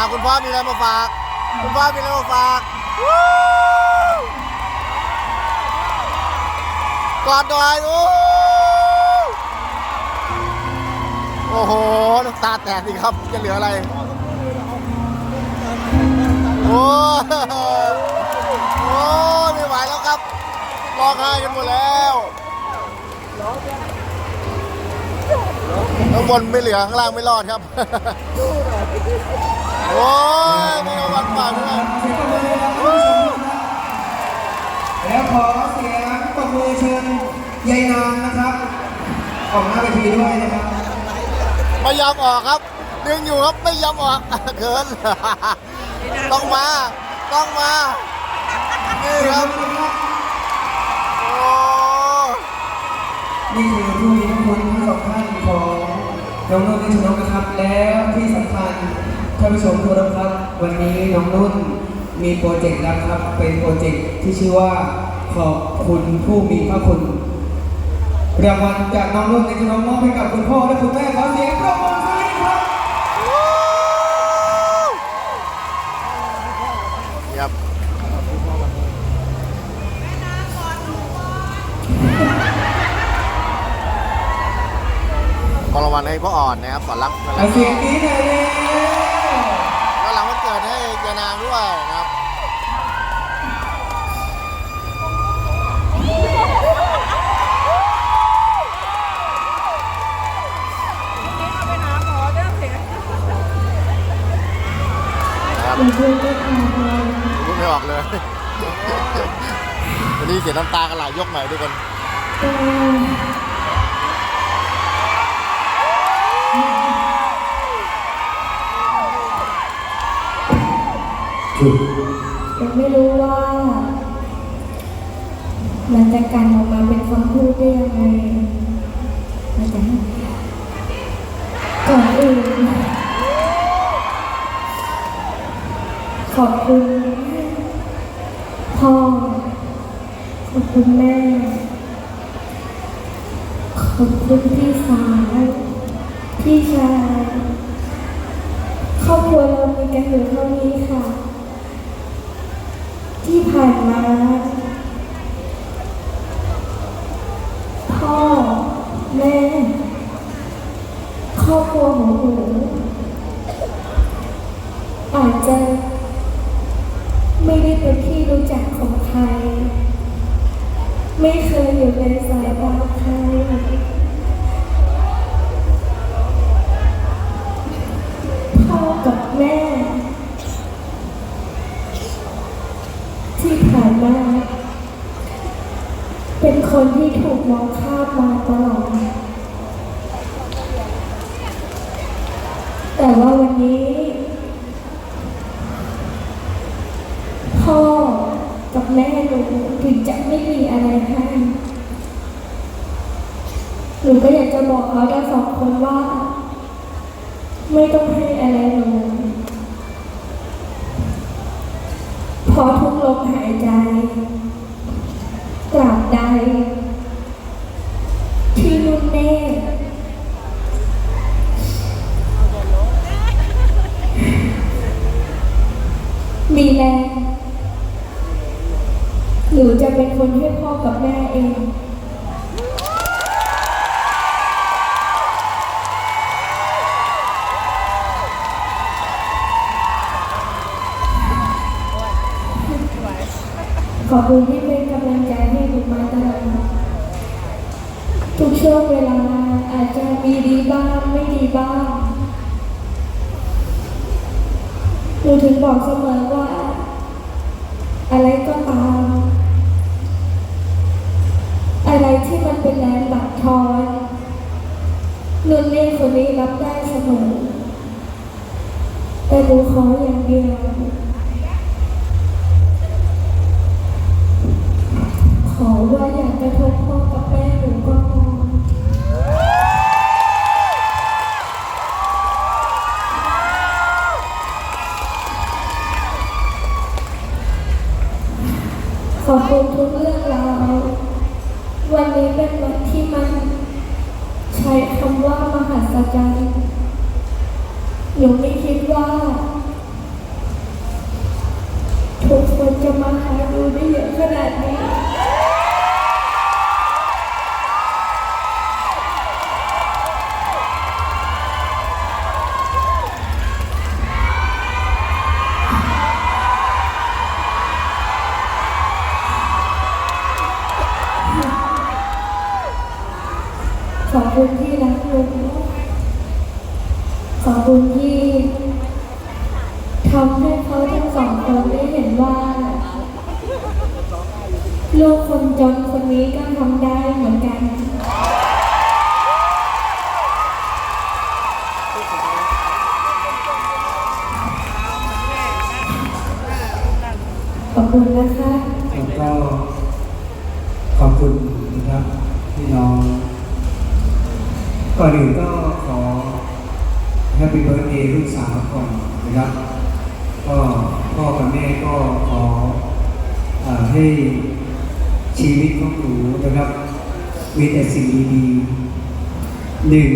าคุณพ่อมีอะไรมาฝาก คุณพ่อมีอะไรมาฝากกอดหน่อยโอ้โอ้โหน้ำตาแตกดิครับ จะเหลืออะไร โอ้โอ้ไม่ไหวแล้วครับร้องไห้กันหมดแล้ว ข้างบนไม่เหลือข้างล่างไม่รอดครับ โอ้ยไม่เอาวันฝากด้วยแล้วขอเสียงตบมือเชิญยายนางนะครับ ออกหน้าเวทีด้วยนะครับไม่ยอมออกครับดึงอยู่ครับไม่ยอมออกเขินต้องมาต้องมานี่ครับโอ้นี่คือผู้มีพระคุณทั้งสองท่านของ น้องนุ่นนิชนกนะครับ แล้วที่สำคัญท่านผู้ชมทุกท่านครับ วันนี้น้องนุ่นมีโปรเจกต์แล้วครับ เป็นโปรเจกต์ที่ชื่อว่าขอบคุณผู้มีพระคุณรางวัลจากน้องนุ่นนิชนกมอบให้กับคุณพ่อและคุณแม่ขอเสียงปรบมือสักนิดครับ ครับ ของรางวัลให้พ่ออ่อนนะครับสอนรักนั่นแหเอาละเสียงนี้หน่อยเลยแล้วหลังวันเกิดให้ยานางด้วยนะครับเอาไปหาหมอเด้อเสียนะครับพูดไม่ออกเลย วันนี้เสียน้ำตากันหลายยกใหม่ทุกคน ยังไม่รู้ว่า มันจะกันออกมาเป็นคำพูดได้ยังไงมันจะก่อนอื่นขอบคุณพ่อ ขอบคุณแม่ ขอบคุณพี่สาวพี่ชายครอบครัวเรามีกันอยู่เท่านี้ค่ะ ที่ผ่านมา พ่อ แม่ ครอบครัวของหนูอาจจะ ไม่ได้เป็นที่รู้จักของใคร ไม่เคยอยู่ในสายตาใครพ่อกับแม่ ที่ผ่านมา เป็นคนที่ถูก มองข้ามมาตลอด แต่ว่าวันนี้ พ่อกับแม่หนูถึงจะไม่มีอะไรให้หนูก็อยากจะบอกเขาทั้งสองคนว่า ไม่ต้องให้อะไรหนูพอทุกลมหายใจ ขอบคุณที่เป็นกำลังใจให้หนูมาตลอดทุกช่วงเวลาอาจจะมีดีบ้างไม่ดีบ้างหนูถึงบอกเสมอว่า อะไรก็ตาม อะไรที่มันเป็นแรงบั่นทอนนุ่นนี่คนนี้รับได้เสมอแต่หนูขออย่างเดียว ว่าอยากจะทบพ่อกับแม่หนูก็พอขอบคุณทุกเรื่องราววันนี้เป็นวันที่มัน ใช้คำว่ามหัศจรรย์หนูไม่คิดว่า ทุกคนจะมาหาดูได้เยอะขนาดนี้ คุณที่รักลุงขอบคุณที่ทำให้เขาทั้งสองคนได้เห็นว่าลูกคนจนคนนี้ก็ทำได้เหมือนกัน ขอบคุณนะคะ แล้วก็ขอบคุณนะครับพี่น้อง ก่อนอื่นก็ขอ Happy Birthday ลูกสาวก่อนนะครับก็พ่อกับแม่ก็ขออให้ชีวิตของหนูนะครับ มีแต่สิ่งดีๆหนึ่ง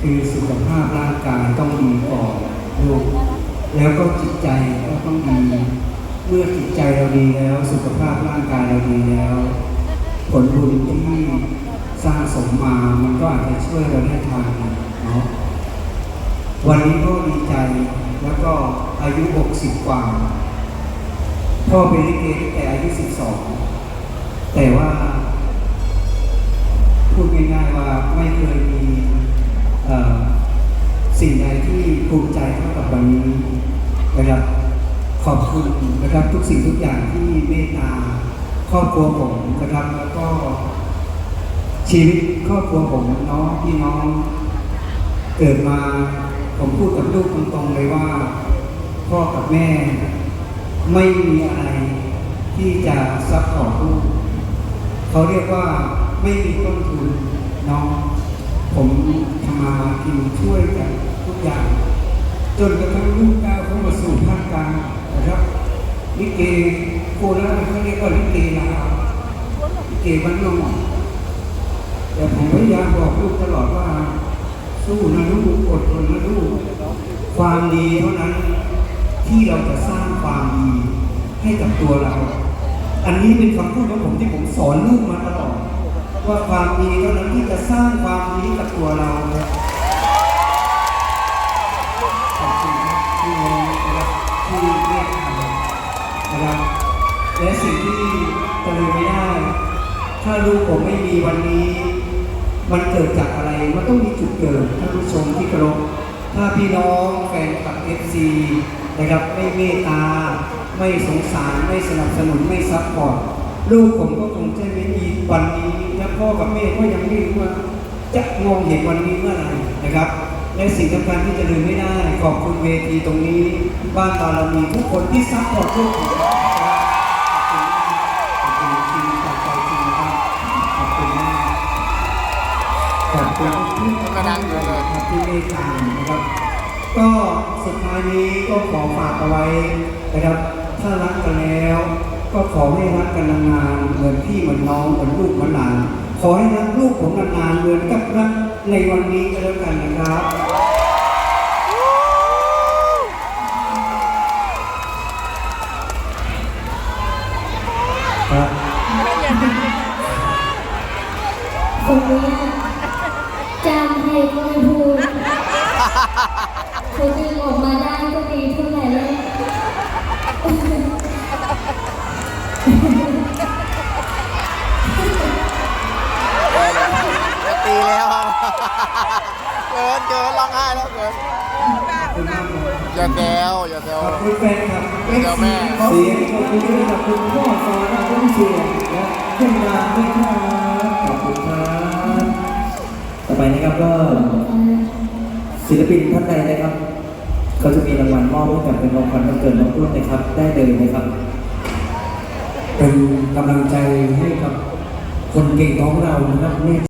คือสุขภาพร่างกายต้องดีก่อนลูกแล้วก็จิตใจก็ต้องดี เมื่อจิตใจเราดีแล้ว สุขภาพร่างกายเราดีแล้ว ผลบุญที่ สร้างสมมา มันก็อาจจะช่วยเราได้ทางเนาะวันนี้ก็ดีใจแล้วก็อายุ 60 กว่า พ่อเป็นลิเกตั้งแต่อายุ 12 แต่ว่า พูดง่ายๆว่าไม่เคยมีสิ่งใดที่ภูมิใจเท่ากับวันนี้นะครับขอบคุณนะครับทุกสิ่งทุกอย่างที่เมตตาครอบครัวผมนะครับแล้วก็ ชีวิตครอบครัวผมน้องพี่น้อง เกิดมาผมพูดกับลูกตรงๆเลยว่า พ่อกับแม่ ไม่มีอะไรที่จะซัพพอร์ตลูกเขาเรียกว่าไม่มีต้นทุนน้อง ผมทำมาหากินช่วยกันทุกอย่าง จนกระทั่งลูกก้าวเข้ามาสู่ภาคกลางนะครับลิเกโคราชเขาเรียกว่าลิเกลาวลิเกบ้านนอก แต่ผมพยายามบอกลูกตลอดว่า สู้นะลูกอดทนนะลูกความดีเท่านั้นที่เราจะสร้างความดีให้กับตัวเรา อันนี้เป็นคำพูดของผมที่ผมสอนลูกมาตลอด ว่าความดีเท่านั้นที่จะสร้างความดีกับตัวเราครับขอบคุณครับที่น้องนะครับที่เรียกทำนะครับและสิ่งที่จะลืมไม่ได้ ถ้าลูกผมไม่มีวันนี้ มันเกิดจากอะไรมันต้องมีจุดเกิดท่านผู้ชมที่เคารพถ้าพี่น้องแฟนคลับเอฟซีนะครับไม่เมตตา ไม่สงสารไม่สนับสนุนไม่ซัพพอร์ตลูกผมก็คงจะไม่มีวันนี้และพ่อกับแม่ก็ยังไม่รู้ว่าจะมองเห็นวันนี้เมื่อไหร่นะครับและสิ่งสำคัญที่จะลืมไม่ได้ขอบคุณเวทีตรงนี้ บ้านบารมีทุกคนที่ซัพพอร์ตลูกผม ขอบคุณที่กระดังอยู่เลยครับที่เมตตานะครับ ก็สุดท้ายนี้ก็ขอฝากเอาไว้นะครับ ถ้ารักกันแล้ว ก็ขอให้รักกันนานๆเหมือนพี่เหมือนน้องเหมือนลูกเหมือนหลาน ขอให้รักลูกผมนานๆเหมือนกับรักในวันนี้ก็แล้วกันนะครับ คนนี้จำให้ก็ไม่พูดเขาดึงออกมาได้ก็ดีเท่าไหร่แล้ว จะตีแล้วครับ เกินเกินร้องไห้แล้วเกินอย่าแซวอย่าแซวขอบคุณแฟนคลับเดี๋ยวแม่เสียงขอบคุณด้วยขอบคุณพ่อสอนขอบคุณเสียงและเพื่อนรามด้วยครับขอบคุณครับต่อไปนะครับก็ศิลปินท่านใดนะครับก็จะมีรางวัลมอบให้กับเป็นรางวัลวันเกิดน้องรุ่นนะครับ ได้เลยนะครับ เป็นกำลังใจให้กับคนเก่งของเรานะครับ